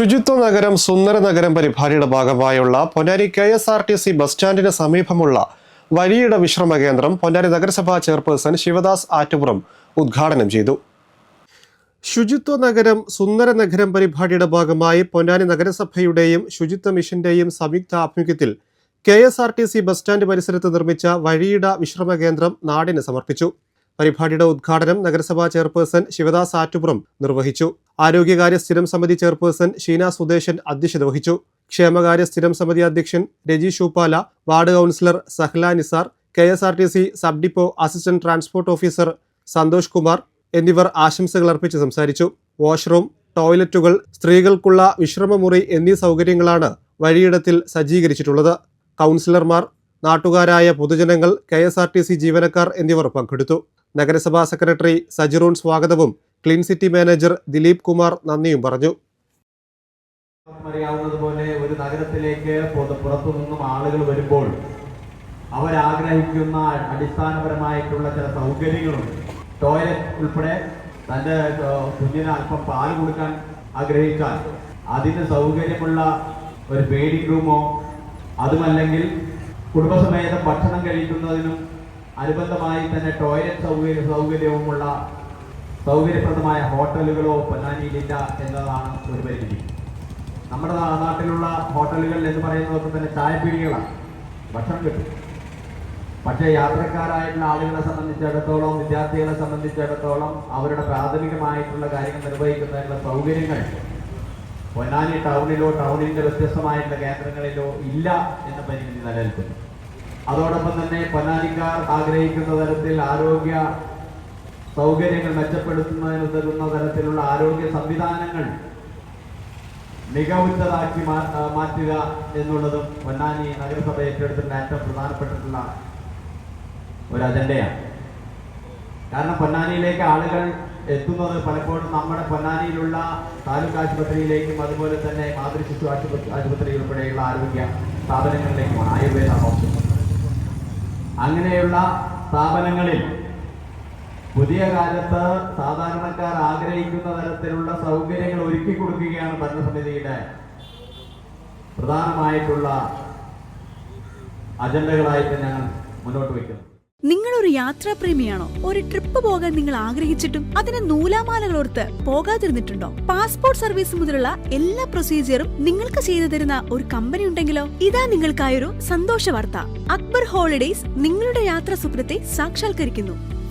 ശുചിത്വ നഗരം സുന്ദര നഗരം പരിപാടിയുടെ ഭാഗമായുള്ള Ponnari K S R T C bus സ്റ്റാൻഡിന് സമീപമുള്ള വലിയിട വിശ്രമ കേന്ദ്രം പൊന്നാരി നഗരസഭാ ചെയർപേഴ്സൺ ശിവദാസ് ആറ്റുപുറം ഉദ്ഘാടനം ചെയ്തു. ശുചിത്വ നഗരം സുന്ദര നഗരം പരിപാടിയുടെ ഭാഗമായി പൊന്നാനി നഗരസഭയുടെയും ശുചിത്വ മിഷന്റെയും സംയുക്ത ആഭിമുഖ്യത്തിൽ K S R T C bus stand പരിസരത്ത് നിർമ്മിച്ച വഴിയിട വിശ്രമ കേന്ദ്രം നാടിന് സമർപ്പിച്ചു. പരിപാടിയുടെ ഉദ്ഘാടനം നഗരസഭാ ചെയർപേഴ്സൺ ശിവദാസ് ആറ്റുപുറം നിർവഹിച്ചു. ആരോഗ്യകാര്യ സ്ഥിരം സമിതി ചെയർപേഴ്സൺ ഷീന സുദേശൻ അധ്യക്ഷത വഹിച്ചു. ക്ഷേമകാര്യ സ്ഥിരം സമിതി അധ്യക്ഷൻ Raji Shooppala ward councillor Sahla Nisar K S R T C sub depot assistant transport officer Santhosh Kumar എന്നിവർ ആശംസകൾ അർപ്പിച്ച് സംസാരിച്ചു. വാഷ്റൂം ടോയ്ലറ്റുകൾ സ്ത്രീകൾക്കുള്ള വിശ്രമമുറി എന്നീ സൗകര്യങ്ങളാണ് വഴിയിടത്തിൽ സജ്ജീകരിച്ചിട്ടുള്ളത്. കൗൺസിലർമാർ നാട്ടുകാരായ പൊതുജനങ്ങൾ K S R T C ജീവനക്കാർ എന്നിവർ പങ്കെടുത്തു. നഗരസഭാ സെക്രട്ടറി സജിറൂൺ സ്വാഗതവും clean city manager Dileep Kumar നന്ദിയും പറഞ്ഞു. അറിയാവുന്നതുപോലെ ഒരു നഗരത്തിലേക്ക് പുറ- പുറത്തു നിന്നും ആളുകൾ വരുമ്പോൾ അവരാഗ്രഹിക്കുന്ന അടിസ്ഥാനപരമായിട്ടുള്ള ചില സൗകര്യങ്ങളുണ്ട് ടോയ്ലറ്റ് ഉൾപ്പെടെ തന്റെ കുഞ്ഞിന് അല്പം പാൽ കൊടുക്കാൻ ആഗ്രഹിച്ചാൽ അതിന് സൗകര്യമുള്ള ഒരു പേടിങ് റൂമോ അതുമല്ലെങ്കിൽ കുടുംബസമേതം ഭക്ഷണം കഴിക്കുന്നതിനും അനുബന്ധമായി തന്നെ ടോയ്ലറ്റ് സൗകര്യ സൗകര്യവുമുള്ള സൗകര്യപ്രദമായ ഹോട്ടലുകളോ പൊന്നാനിയിലില്ല എന്നതാണ് ഒരു പരിമിതി. നമ്മുടെ നാട്ടിലുള്ള ഹോട്ടലുകൾ എന്ന് പറയുന്നതൊക്കെ തന്നെ ചായപ്പീടികളാണ് ഭക്ഷണം കിട്ടും. പക്ഷേ യാത്രക്കാരായിട്ടുള്ള ആളുകളെ സംബന്ധിച്ചിടത്തോളം വിദ്യാർത്ഥികളെ സംബന്ധിച്ചിടത്തോളം അവരുടെ പ്രാഥമികമായിട്ടുള്ള കാര്യങ്ങൾ നിർവഹിക്കുന്നതിനുള്ള സൗകര്യങ്ങൾ പൊന്നാനി ടൗണിലോ ടൗണിന്റെ വ്യത്യസ്തമായിട്ടുള്ള കേന്ദ്രങ്ങളിലോ ഇല്ല എന്ന പരിമിതി നിലനിൽക്കുന്നു. അതോടൊപ്പം തന്നെ പൊന്നാനിക്കാർ ആഗ്രഹിക്കുന്ന തരത്തിൽ ആരോഗ്യ സൗകര്യങ്ങൾ മെച്ചപ്പെടുത്തുന്നതിന് ഉതകുന്ന തരത്തിലുള്ള ആരോഗ്യ സംവിധാനങ്ങൾ മികവുറ്റതാക്കി മാറ്റുക എന്നുള്ളതും പൊന്നാനി നഗരസഭ ഏറ്റെടുത്തിട്ടുള്ള ഏറ്റവും പ്രധാനപ്പെട്ടിട്ടുള്ള ഒരു അജണ്ടയാണ്. കാരണം പൊന്നാനിയിലേക്ക് ആളുകൾ എത്തുന്നത് പലപ്പോഴും നമ്മുടെ പൊന്നാനിയിലുള്ള താലൂക്ക് ആശുപത്രിയിലേക്കും അതുപോലെ തന്നെ മാതൃശിശു ആശുപത്രി ആശുപത്രി ഉൾപ്പെടെയുള്ള ആരോഗ്യ സ്ഥാപനങ്ങളിലേക്കുമാണ് ആയുർവേദ ഹോസ്പിറ്റൽ അങ്ങനെയുള്ള സ്ഥാപനങ്ങളിൽ പുതിയ കാലത്ത് സാധാരണക്കാർ ആഗ്രഹിക്കുന്ന തരത്തിലുള്ള സൗകര്യങ്ങൾ ഒരുക്കി കൊടുക്കുകയാണ് ഭരണസമിതിയുടെ പ്രധാനമായിട്ടുള്ള അജണ്ടകളായിട്ട് ഞാൻ മുന്നോട്ട് വയ്ക്കുന്നത് നിങ്ങളൊരു യാത്രാപ്രേമിയാണോ? ഒരു ട്രിപ്പ് പോകാൻ നിങ്ങൾ ആഗ്രഹിച്ചിട്ടും അതിന് നൂലാമാലകളോർത്ത് പോകാതിരുന്നിട്ടുണ്ടോ? പാസ്പോർട്ട് സർവീസ് മുതലുള്ള എല്ലാ പ്രൊസീജിയറും നിങ്ങൾക്ക് ചെയ്തു തരുന്ന ഒരു കമ്പനി ഉണ്ടെങ്കിലോ? ഇതാ നിങ്ങൾക്കായൊരു സന്തോഷ വാർത്ത അക്ബർ ഹോളിഡേസ് നിങ്ങളുടെ യാത്രാ സ്വപ്നത്തെ സാക്ഷാത്കരിക്കുന്നു.